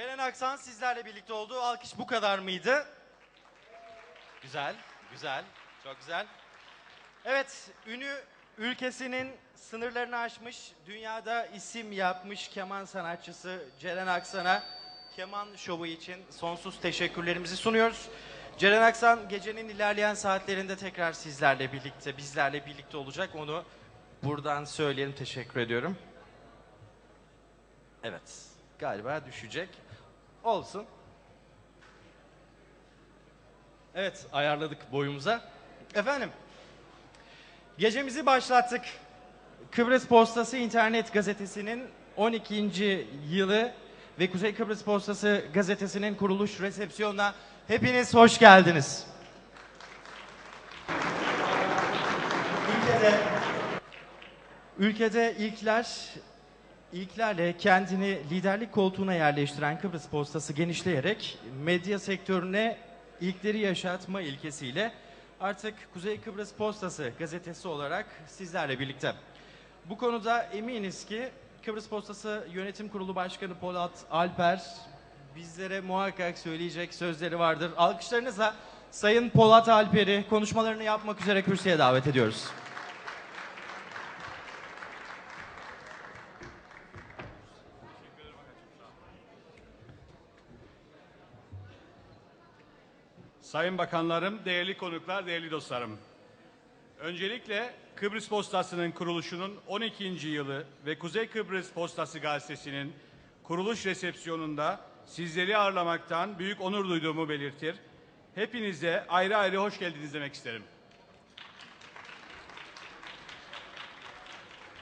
Ceren Aksan sizlerle birlikte oldu. Alkış bu kadar mıydı? Güzel, güzel, çok güzel. Evet, ünü ülkesinin sınırlarını aşmış, dünyada isim yapmış keman sanatçısı Ceren Aksan'a keman şovu için sonsuz teşekkürlerimizi sunuyoruz. Ceren Aksan gecenin ilerleyen saatlerinde tekrar sizlerle birlikte, bizlerle birlikte olacak. Onu buradan söyleyelim, teşekkür ediyorum. Evet, galiba düşecek. Olsun. Evet, ayarladık boyumuza. Efendim, gecemizi başlattık. Kıbrıs Postası İnternet Gazetesi'nin 12. yılı ve Kuzey Kıbrıs Postası Gazetesi'nin kuruluş resepsiyonuna hepiniz hoş geldiniz. Ülkede, ülkede ilkler İlklerle kendini liderlik koltuğuna yerleştiren Kıbrıs Postası genişleyerek medya sektörüne ilkleri yaşatma ilkesiyle artık Kuzey Kıbrıs Postası gazetesi olarak sizlerle birlikte. Bu konuda eminiz ki Kıbrıs Postası Yönetim Kurulu Başkanı Polat Alper bizlere muhakkak söyleyecek sözleri vardır. Alkışlarınızla Sayın Polat Alper'i konuşmalarını yapmak üzere kürsüye davet ediyoruz. Sayın Bakanlarım, değerli konuklar, değerli dostlarım. Öncelikle Kıbrıs Postası'nın kuruluşunun 12. yılı ve Kuzey Kıbrıs Postası Gazetesi'nin kuruluş resepsiyonunda sizleri ağırlamaktan büyük onur duyduğumu belirtir. Hepinize ayrı ayrı hoş geldiniz demek isterim.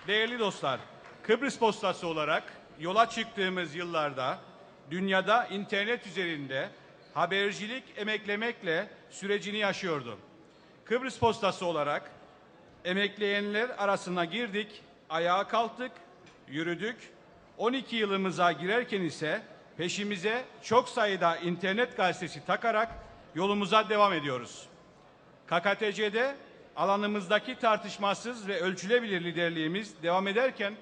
Değerli dostlar, Kıbrıs Postası olarak yola çıktığımız yıllarda dünyada internet üzerinde habercilik emeklemekle sürecini yaşıyordu. Kıbrıs Postası olarak emekleyenler arasına girdik, ayağa kalktık, yürüdük. 12 yılımıza girerken ise peşimize çok sayıda internet gazetesi takarak yolumuza devam ediyoruz. KKTC'de alanımızdaki tartışmasız ve ölçülebilir liderliğimiz devam ederken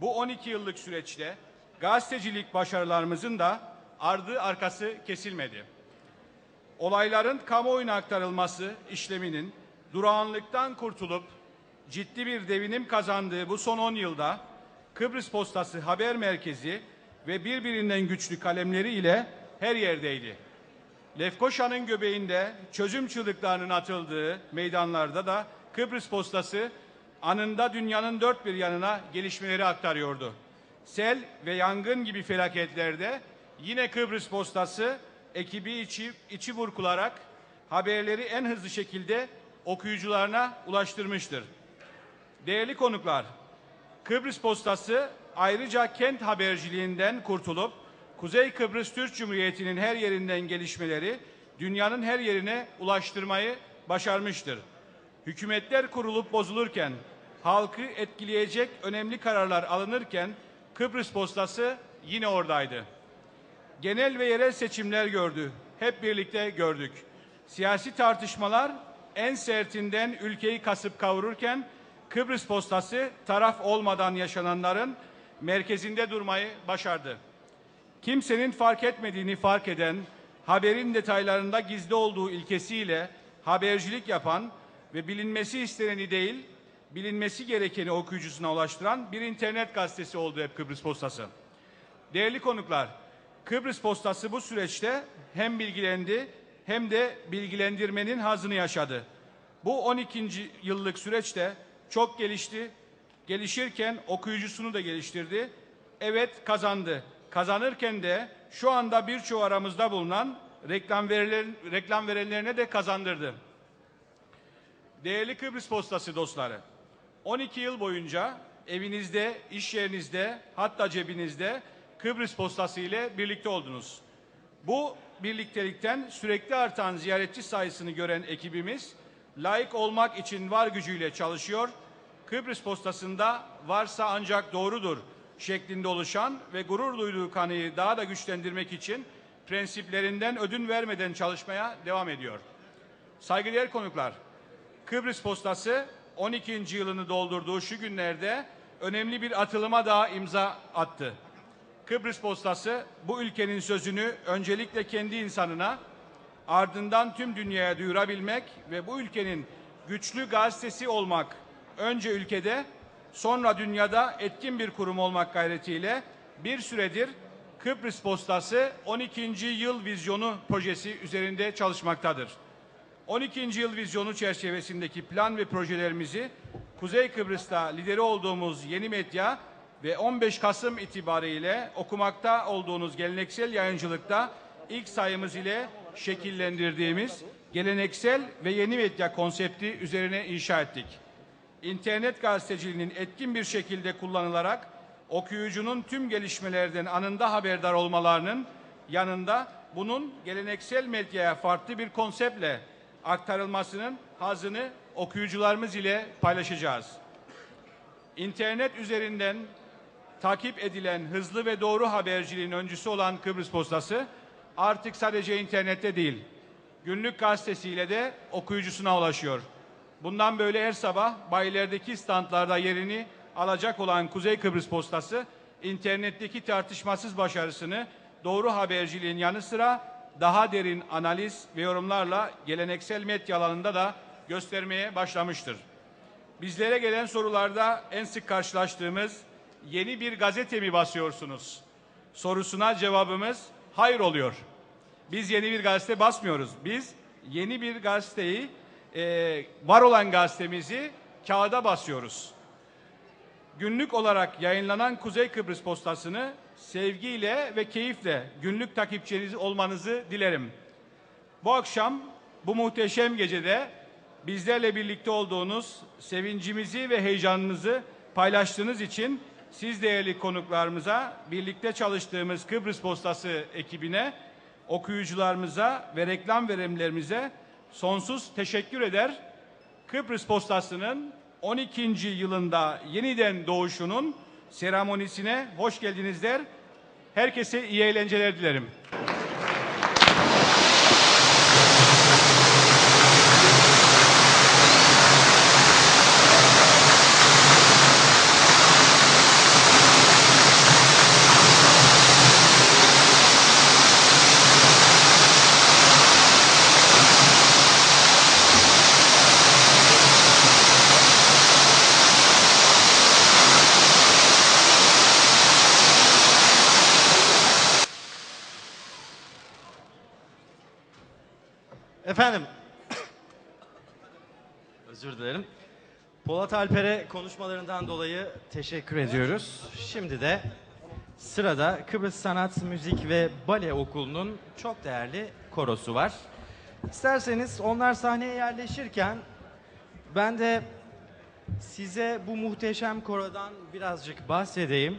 bu 12 yıllık süreçte gazetecilik başarılarımızın da ardı arkası kesilmedi. Olayların kamuoyuna aktarılması işleminin durağanlıktan kurtulup ciddi bir devinim kazandığı bu son 10 yılda Kıbrıs Postası Haber Merkezi ve birbirinden güçlü kalemleri ile her yerdeydi. Lefkoşa'nın göbeğinde çözüm çığlıklarının atıldığı meydanlarda da Kıbrıs Postası anında dünyanın dört bir yanına gelişmeleri aktarıyordu. Sel ve yangın gibi felaketlerde yine Kıbrıs Postası ekibi içi, içi burkularak haberleri en hızlı şekilde okuyucularına ulaştırmıştır. Değerli konuklar, Kıbrıs Postası ayrıca kent haberciliğinden kurtulup Kuzey Kıbrıs Türk Cumhuriyeti'nin her yerinden gelişmeleri dünyanın her yerine ulaştırmayı başarmıştır. Hükümetler kurulup bozulurken, halkı etkileyecek önemli kararlar alınırken Kıbrıs Postası yine oradaydı. Genel ve yerel seçimler gördü. Hep birlikte gördük. Siyasi tartışmalar en sertinden ülkeyi kasıp kavururken Kıbrıs Postası taraf olmadan yaşananların merkezinde durmayı başardı. Kimsenin fark etmediğini fark eden, haberin detaylarında gizli olduğu ilkesiyle habercilik yapan ve bilinmesi isteneni değil, bilinmesi gerekeni okuyucusuna ulaştıran bir internet gazetesi oldu hep Kıbrıs Postası. Değerli konuklar, Kıbrıs Postası bu süreçte hem bilgilendi hem de bilgilendirmenin hazını yaşadı. Bu 12. yıllık süreçte çok gelişti. Gelişirken okuyucusunu da geliştirdi. Evet kazandı. Kazanırken de şu anda birçoğu aramızda bulunan reklam, verilen, reklam verenlerine de kazandırdı. Değerli Kıbrıs Postası dostları, 12 yıl boyunca evinizde, iş yerinizde, hatta cebinizde Kıbrıs Postası ile birlikte oldunuz. Bu birliktelikten sürekli artan ziyaretçi sayısını gören ekibimiz layık olmak için var gücüyle çalışıyor. Kıbrıs Postası'nda varsa ancak doğrudur şeklinde oluşan ve gurur duyduğu kanıyı daha da güçlendirmek için prensiplerinden ödün vermeden çalışmaya devam ediyor. Saygıdeğer konuklar, Kıbrıs Postası 12. yılını doldurduğu şu günlerde önemli bir atılıma daha imza attı. Kıbrıs Postası bu ülkenin sözünü öncelikle kendi insanına, ardından tüm dünyaya duyurabilmek ve bu ülkenin güçlü gazetesi olmak önce ülkede sonra dünyada etkin bir kurum olmak gayretiyle bir süredir Kıbrıs Postası 12. yıl vizyonu projesi üzerinde çalışmaktadır. 12. yıl vizyonu çerçevesindeki plan ve projelerimizi Kuzey Kıbrıs'ta lideri olduğumuz yeni medya ve 15 Kasım itibariyle okumakta olduğunuz geleneksel yayıncılıkta ilk sayımız ile şekillendirdiğimiz geleneksel ve yeni medya konsepti üzerine inşa ettik. İnternet gazeteciliğinin etkin bir şekilde kullanılarak okuyucunun tüm gelişmelerden anında haberdar olmalarının yanında bunun geleneksel medyaya farklı bir konseptle aktarılmasının hazını okuyucularımız ile paylaşacağız. İnternet üzerinden takip edilen hızlı ve doğru haberciliğin öncüsü olan Kıbrıs Postası artık sadece internette değil, günlük gazetesiyle de okuyucusuna ulaşıyor. Bundan böyle her sabah bayilerdeki standlarda yerini alacak olan Kuzey Kıbrıs Postası, internetteki tartışmasız başarısını doğru haberciliğin yanı sıra daha derin analiz ve yorumlarla geleneksel medya alanında da göstermeye başlamıştır. Bizlere gelen sorularda en sık karşılaştığımız yeni bir gazete mi basıyorsunuz? Sorusuna cevabımız hayır oluyor. Biz yeni bir gazete basmıyoruz. Biz yeni bir gazeteyi, e, var olan gazetemizi kağıda basıyoruz. Günlük olarak yayınlanan Kuzey Kıbrıs Postası'nı sevgiyle ve keyifle günlük takipçiniz olmanızı dilerim. Bu akşam bu muhteşem gecede bizlerle birlikte olduğunuz sevincimizi ve heyecanınızı paylaştığınız için siz değerli konuklarımıza, birlikte çalıştığımız Kıbrıs Postası ekibine, okuyucularımıza ve reklam verimlerimize sonsuz teşekkür eder. Kıbrıs Postası'nın 12. yılında yeniden doğuşunun seremonisine hoş geldiniz der. Herkese iyi eğlenceler dilerim. Efendim, özür dilerim. Polat Alper'e konuşmalarından dolayı teşekkür ediyoruz. Şimdi de sırada Kıbrıs Sanat, Müzik ve Bale Okulu'nun çok değerli korosu var. İsterseniz onlar sahneye yerleşirken ben de size bu muhteşem korodan birazcık bahsedeyim.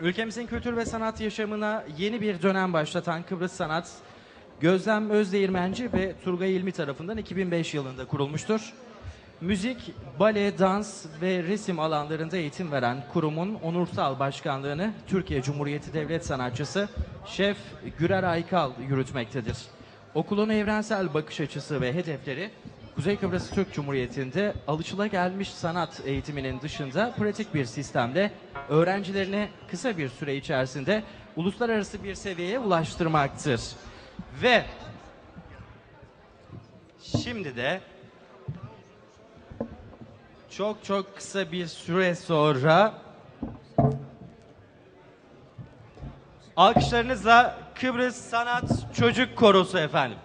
Ülkemizin kültür ve sanat yaşamına yeni bir dönem başlatan Kıbrıs Sanat, Gözlem Özdeğirmenci ve Turgay İlmi tarafından 2005 yılında kurulmuştur. Müzik, bale, dans ve resim alanlarında eğitim veren kurumun onursal başkanlığını Türkiye Cumhuriyeti Devlet Sanatçısı Şef Gürer Aykal yürütmektedir. Okulun evrensel bakış açısı ve hedefleri Kuzey Kıbrıs Türk Cumhuriyeti'nde alışılagelmiş sanat eğitiminin dışında pratik bir sistemle öğrencilerini kısa bir süre içerisinde uluslararası bir seviyeye ulaştırmaktır. Ve şimdi de çok çok kısa bir süre sonra alkışlarınızla Kıbrıs Sanat Çocuk Korosu efendim.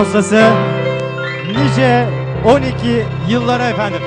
dostası nice 12 yıllara efendim.